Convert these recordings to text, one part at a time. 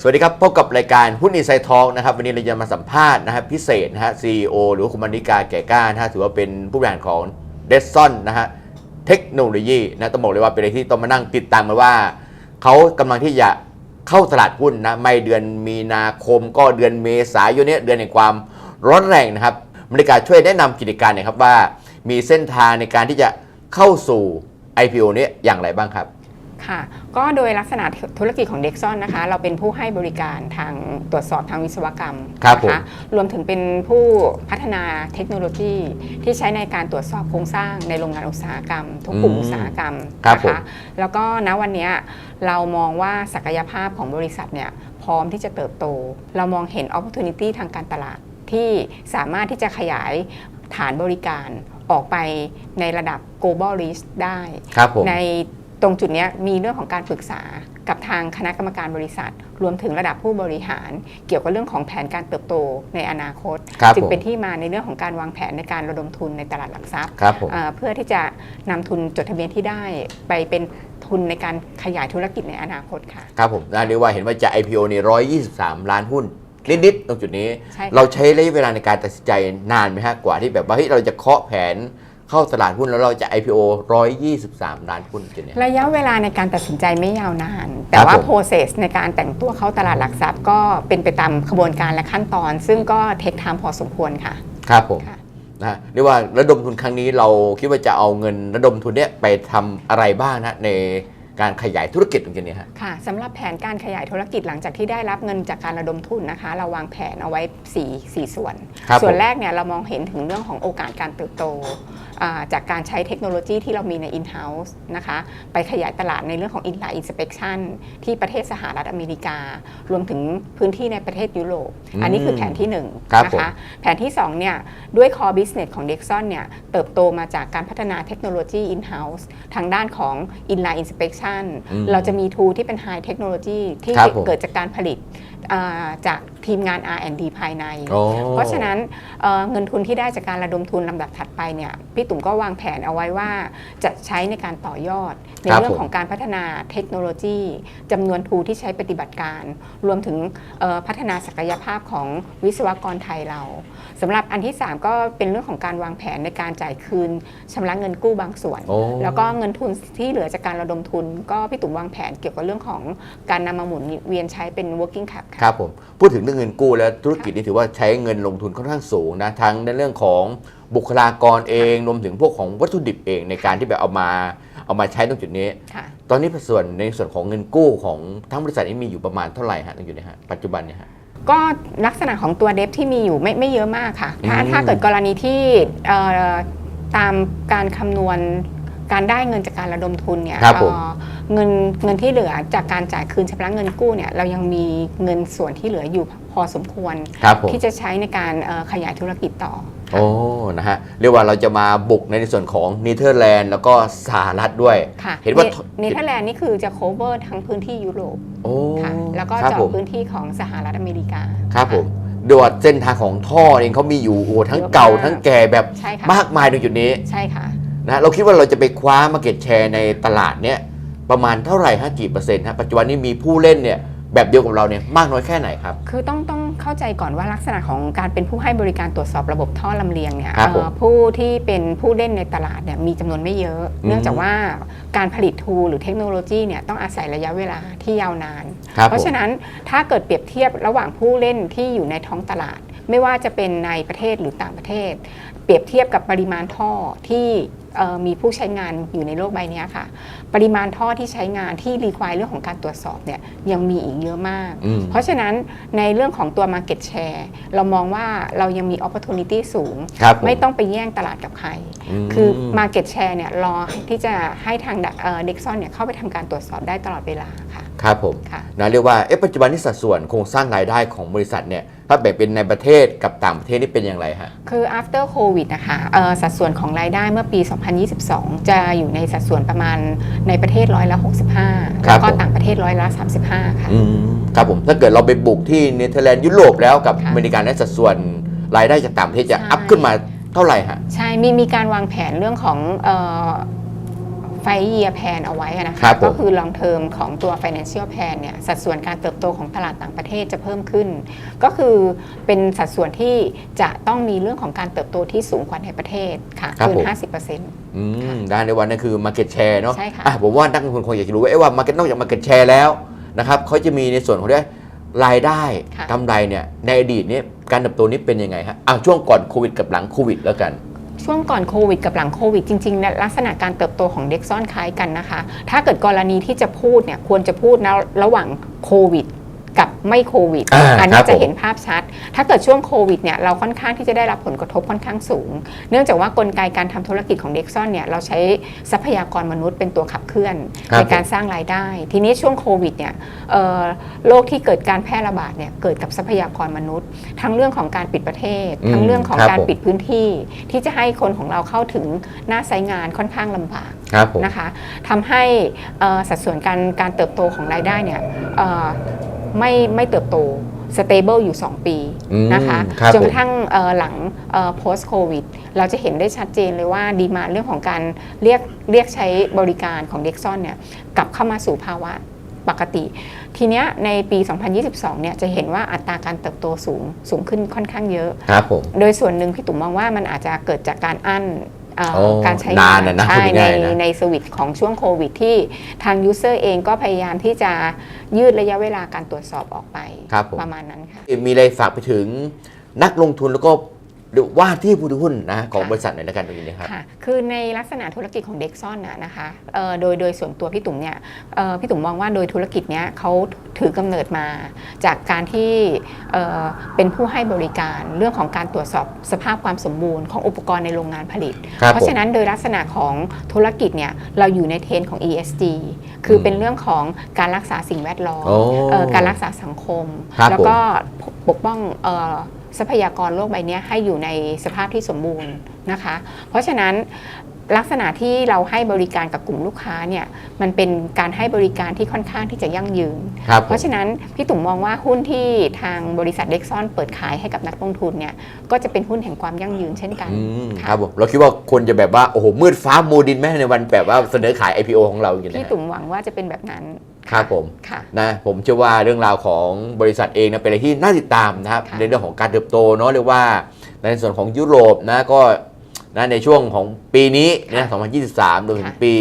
สวัสดีครับ พบกับรายการหุ้นอินไซต์ทองนะครับ วันนี้เราจะมาสัมภาษณ์นะครับพิเศษนะฮะซีอหรือว่าคุณมานิกาแก่ก้านะฮะถือว่าเป็นผู้บริหารของเดซซอนนะฮะเทคโนโลยีนะต้องบอกเลยว่าเป็นอะไรที่ต้องมานั่งติดตามกันว่า เขากำลังที่จะเข้าตลาดหุ้นนะไม่เดือนมีนาคมก็เดือนเมษายนเนี้เดือนแห่งความร้อนแรงนะครับมานิกาช่วยแนะนำกิจการหน่อยครับว่า มีเส้นทางในการที่จะเข้าสู่ IPO เนี้อย่างไรบ้างครับ ค่ะ ก็โดยลักษณะธุรกิจของ d e x o n นะคะ เราเป็นผู้ให้บริการทางตรวจสอบทางวิศวกรรมครับนะผมคะรวมถึงเป็นผู้พัฒนาเทคโนโลยี ที่ใช้ในการตรวจสอบโครงสร้างในโรงงานอุตสาหกรรม ทุกกลุ่มอืมอุตสาหกรรมครับนะผม คะแล้วก็ณวันเนี้ยเรามองว่าศักยภาพของบริษัทเนี่ยพร้อมที่จะเติบโต เรามองเห็น opportunity ทางการตลาดที่สามารถที่จะขยายฐานบริการออกไปในระดับ global reach ได้ ครับผม ใน ตรงจุดเนี้ยมีเรื่องของการปรึกษากับทางคณะกรรมการบริษัท รวมถึงระดับผู้บริหาร เกี่ยวกับเรื่องของแผนการเติบโตในอนาคตครับจึงผมเป็นที่มาในเรื่องของการวางแผนในการระดมทุนในตลาดหลักทรัพย์ครับผมเอ่อเพื่อที่จะนำทุนจดทะเบียนที่ได้ไปเป็นทุนในการขยายธุรกิจในอนาคตค่ะ ครับผมนะเรียกว่าเห็นว่าจะ IPO นี่123 ล้านหุ้นนิดๆตรงจุดนี้ใช่ค่ะเราใช้ระยะเวลาในการตัดสินใจนานไหมฮะกว่าที่แบบว่าเฮ้ยเราจะเคาะแผน เข้าตลาดหุ้นแล้วเราจะ IPO 123 ล้านหุ้นจุดเนี้ยระยะเวลาในการตัดสินใจไม่ยาวนาน แต่ครับว่าผม process ในการแต่งตัวเข้าตลาดหลักทรัพย์ ก็เป็นไปตามขบวนการและขั้นตอน ซึ่งก็เทคไทม์พอสมควรค่ะ ครับผมค่ะ นะฮะเรียกว่าระดมทุนครั้งนี้เราคิดว่าจะเอาเงินระดมทุนเนี้ยไปทำอะไรบ้างนะในการขยายธุรกิจตรงจุดเนี้ยฮะ ค่ะสำหรับแผนการขยายธุรกิจหลังจากที่ได้รับเงินจากการระดมทุนนะคะ เราวางแผนเอาไว้4 4ส่วน ครับส่วนผม แรกเนี่ยเรามองเห็นถึงเรื่องของโอกาสการเติบโตอ่า จากการใช้เทคโนโลยีที่เรามีใน in-house นะคะไปขยายตลาดในเรื่องของ inline inspection ที่ประเทศสหรัฐอเมริกา รวมถึงพื้นที่ในประเทศยุโรปอืมอันนี้คือแผนที่ครับ1นะผมคะแผนที่2เนี่ยด้วย core business ของ Dexon เนี่ยเติบโตมาจากการพัฒนาเทคโนโลยี in-house ทางด้านของ inline inspection อืมเราจะมี tool ที่เป็น high technology ที่ครับผมเกิดจากการผลิตอ่าจาก ทีมงาน R&D ภายใน โอ้ เพราะฉะนั้นเอ่อเงินทุนที่ได้จากการระดมทุนลำดับถัดไปเนี่ยพี่ตุ่มก็วางแผนเอาไว้ว่าจะใช้ในการต่อยอด ในครับเรื่องผมของการพัฒนาเทคโนโลยีจำนวนทูที่ใช้ปฏิบัติการ รวมถึงเอ่อพัฒนาศักยภาพของวิศวกรไทยเราสำหรับอันที่ 3 ก็เป็นเรื่องของการวางแผนในการจ่ายคืนชำระเงินกู้บางส่วน โอ้ แล้วก็เงินทุนที่เหลือจากการระดมทุน ก็พี่ตุ่มวางแผนเกี่ยวกับเรื่องของการนำมาหมุนเวียนใช้เป็น working cap ค่ะ ครับผม พูดถึงเรื่องเงินกู้แล้วธุรกิจนี้ถือว่าใช้เงินลงทุนค่อนข้างสูงนะทั้งในเรื่องของบุคลากรเองรวมถึงพวกของวัตถุดิบเองในการที่แบบเอามาเอามาใช้ตรงจุดนี้ค่ะตอนนี้ส่วนในส่วนของเงินกู้ของทั้งบริษัทนี้มีอยู่ประมาณเท่าไหร่ฮะตรงจุดนี้ฮะปัจจุบันเนี่ยฮะก็ลักษณะของตัวเดฟที่มีอยู่ไม่ไม่เยอะมากค่ะ ถ้าอืมถ้าเกิดกรณีที่เอ่อตามการคำนวณการได้เงินจากการระดมทุนเนี่ยครับผม เอ่อเงินเงินที่เหลือจากการจ่ายคืนชำระเงินกู้เนี่ยเรายังมีเงินส่วนที่เหลืออยู่พอสมควร ครับผมที่จะใช้ในการเอ่อขยายธุรกิจต่อ โอ้นะฮะเรียกว่าเราจะมาบุกในส่วนของเนเธอร์แลนด์แล้วก็สหรัฐด้วย ค่ะเห็นว่า เนเธอร์แลนด์นี่คือจะ cover ทั้งพื้นที่ยุโรปโอ้ค่ะแล้วก็ครับเจาะผมพื้นที่ของสหรัฐอเมริกาครับผมโดยเส้นทางของท่อเองเขามีอยู่โอ้ทั้งเก่าทั้งแก่แบบใช่ค่ะมากมายในจุดนี้ใช่ค่ะนะฮะเราคิดว่าเราจะไปคว้ามาเก็ตแชร์ในตลาดเนี้ย ประมาณเท่าไหร่ฮะกี่เปอร์เซ็นต์ฮะปัจจุบันนี้มีผู้เล่นเนี่ยแบบเดียวกับเราเนี่ยมากน้อยแค่ไหนครับ คือต้องต้องเข้าใจก่อนว่าลักษณะของการเป็นผู้ให้บริการตรวจสอบระบบท่อลำเลียงเนี่ยครับผมเอ่อผู้ที่เป็นผู้เล่นในตลาดเนี่ยมีจำนวนไม่เยอะอืมเนื่องจากว่าการผลิตทูลหรือเทคโนโลยีเนี่ยต้องอาศัยระยะเวลาที่ยาวนานครับเพราะฉะนั้นถ้าเกิดเปรียบเทียบระหว่างผู้เล่นที่อยู่ในท้องตลาด ไม่ว่าจะเป็นในประเทศหรือต่างประเทศ เปรียบเทียบกับปริมาณท่อที่เอ่อมีผู้ใช้งานอยู่ในโลกใบเนี้ยค่ะ ปริมาณท่อที่ใช้งานที่รีควายเรื่องของการตรวจสอบเนี่ยยังมีอีกเยอะมากอืมเพราะฉะนั้นในเรื่องของตัว Market Share เรามองว่าเรายังมี Opportunity สูงครับผไม่ต้องไปแย่งตลาดกับใครมคือ Market Share เนี่ยรอที่จะให้ทางเด็กซอนเนี่ยเข้าไปทำการตรวจสอบได้ตลอดเวลาค่ะ ครับผมค่ะนะเรียกว่าเอ๊ะปัจจุบันนี้สัดส่วนโครงสร้างรายได้ของบริษัทเนี่ย ถ้าแบ่งเป็นในประเทศกับต่างประเทศนี่เป็นอย่างไรฮะ คือ after covid นะคะเอ่อสัดส่วนของรายได้เมื่อปี 2022 จะอยู่ในสัดส่วนประมาณในประเทศร้อยละ65ครัแล้บวก็ผมต่างประเทศร้อยละ35 ค่ะอืมครับผมถ้าเกิดเราไปบุกที่เนเธอร์แลนด์ยุโรปแล้วกับค่ะอเมริกาในสัดส่วนรายได้จากต่างประเทศจะใช่อัพขึ้นมาเท่าไหร่ฮะ ใช่มีมีการวางแผนเรื่องของ เอ่อ5 year plan เอาไว้อะนะครัคะบผม ก็คือ long term ของตัว financial plan เนี่ยสัดส่วนการเติบโตของตลาดต่างประเทศจะเพิ่มขึ้น ก็คือเป็นสัดส่วนที่จะต้องมีเรื่องของการเติบโตที่สูงกว่าในประเทศค่ะครับเกินผม 50%อืมได้ในวันนั้นคือ Market Share เนาะใช่ค่ะ อ่ผมว่านักลงทุนคงอยากจะรู้ว่าเอ๊ะว่า Market นอกจาก Market Share แล้วนะครับเขาจะมีในส่วนของเรื่องรายได้ค่ะ กำไรเนี่ยในอดีตเนี่ยการเติบโตนี้เป็นยังไงฮะอ้าวช่วงก่อนโควิดกับหลังโควิดแล้วกัน ช่วงก่อนโควิดกับหลังโควิดจริงๆเนี่ยลักษณะการเติบโตของเด็กซ่อนคล้ายกันนะคะ ถ้าเกิดกรณีที่จะพูดเนี่ยควรจะพูดนะระหว่างโควิด กับไม่โควิด อ่าอันครันี้บจะผมเห็นภาพชัด ถ้าเกิดช่วงโควิดเนี่ยเราค่อนข้างที่จะได้รับผลกระทบค่อนข้างสูง เนื่องจากว่ากลไกการทำธุรกิจของเด็กซ่อนเนี่ยเราใช้ทรัพยากรมนุษย์เป็นตัวขับเคลื่อน ครับในการสร้างรายได้ ทีนี้ช่วงโควิดเนี่ยเอ่อโรคที่เกิดการแพร่ระบาดเนี่ยเกิดกับทรัพยากรมนุษย์ ทั้งเรื่องของการปิดประเทศ อืมทั้งเรื่องของครับการผม ปิดพื้นที่ ที่จะให้คนของเราเข้าถึงหน้าไซต์งานค่อนข้างลำบาก ครับผม นะคะทำให้เอ่อสัดส่วนการการเติบโตของรายได้เนี่ยเอ่อ ไม่ไม่เติบโต stable อยู่ 2 ปีอืมนะคะครับจนกผมระทั่งเอ่อหลังเอ่อ post covid เราจะเห็นได้ชัดเจนเลยว่าดีมาเรื่องของการเรียกเรียกใช้บริการของเด็กซ่อนเนี่ยกลับเข้ามาสู่ภาวะปกติ ทีเนี้ยในปี 2022 เนี่ยจะเห็นว่าอัตราการเติบโตสูงสูงขึ้นค่อนข้างเยอะครับผมโดยส่วนหนึ่งพี่ตุ๋มมองว่ามันอาจจะเกิดจากการอั้น เอ่อโอ้การใช้นานน่ะนะใช่พูดในง่ายๆนะ ในสวิตช์ของช่วงโควิดที่ทางยูเซอร์เองก็พยายามที่จะยืดระยะเวลาการตรวจสอบออกไปครับผม ประมาณนั้นค่ะ มีอะไรฝากไปถึงนักลงทุนแล้วก็ หรือว่าที่ผู้ถือหุ้นนะของค่ะบริษัทหน่อยละกันตรงนี้นะครับค่ะคือในลักษณะธุรกิจของเด็กซ่อนนะนะคะเอ่อโดยโดยส่วนตัวพี่ตุ๋มเนี่ยเอ่อพี่ตุ๋มมองว่าโดยธุรกิจเนี้ยเขาถือกำเนิดมา จากการที่เอ่อเป็นผู้ให้บริการเรื่องของการตรวจสอบสภาพความสมบูรณ์ของอุปกรณ์ในโรงงานผลิตครับเพราะฉะนั้นโดยลักษณะของธุรกิจเนี่ยเราอยู่ในเทรนด์ของ ESG คืออมเป็นเรื่องของการรักษาสิ่งแวดล้อมโอ้เอ่อการรักษาสังคมครับแล้วก็ปกป้องเอ่อ ทรัพยากรโลกใบเนี้ยให้อยู่ในสภาพที่สมบูรณ์นะคะ เพราะฉะนั้นลักษณะที่เราให้บริการกับกลุ่มลูกค้าเนี่ยมันเป็นการให้บริการที่ค่อนข้างที่จะยั่งยืนครับผมเพราะฉะนั้นพี่ตุ๋มมองว่าหุ้นที่ทางบริษัทเด็กซอนเปิดขายให้กับนักลงทุนเนี่ยก็จะเป็นหุ้นแห่งความยั่งยืนเช่นกันอืมค่ะครับผมเราคิดว่าคนจะแบบว่าโอ้โหมืดฟ้าโมดินแม่ในวันแบบว่าเสนอขาย IPO ของเราอย่างนี้พี่นะตุ๋มหวังว่าจะเป็นแบบนั้น ครับผมค่ะ นะผมเชื่อว่าเรื่องราวของบริษัทเองนะเป็นอะไรที่น่าติดตามนะครับค่ะ ในเรื่องของการเติบโตเนาะเรียกว่าในส่วนของยุโรปนะก็นะในช่วงของปีนี้นะ2023รวมถึงปี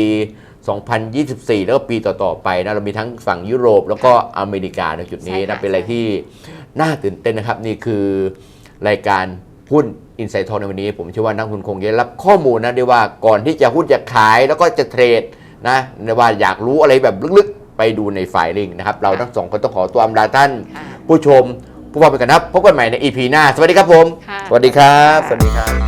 2024 แล้วก็ปีต่อๆไปนะเรามีทั้งฝั่งยุโรปแล้วก็อเมริกาในจุดนี้ใช่นะค่ะเป็นอะไรที่น่าตื่นเต้นนะครับ นี่คือรายการหุ้นอินไซต์ทองในวันนี้ ผมเชื่อว่านักลงทุนคงจะได้รับข้อมูลนะได้ว่าก่อนที่จะหุ้นจะขายแล้วก็จะเทรดนะในว่าอยากรู้อะไรแบบลึกๆ ไปดูในไฟล์ลิงก์นะครับ เราทั้งสองคนต้องขอตัวอำลาท่านค่ะผู้ชมผู้ฟังไปกันนะครับพบกันใหม่ใน EP หน้า สวัสดีครับผม ค่ะ สวัสดีครับ สวัสดีครับ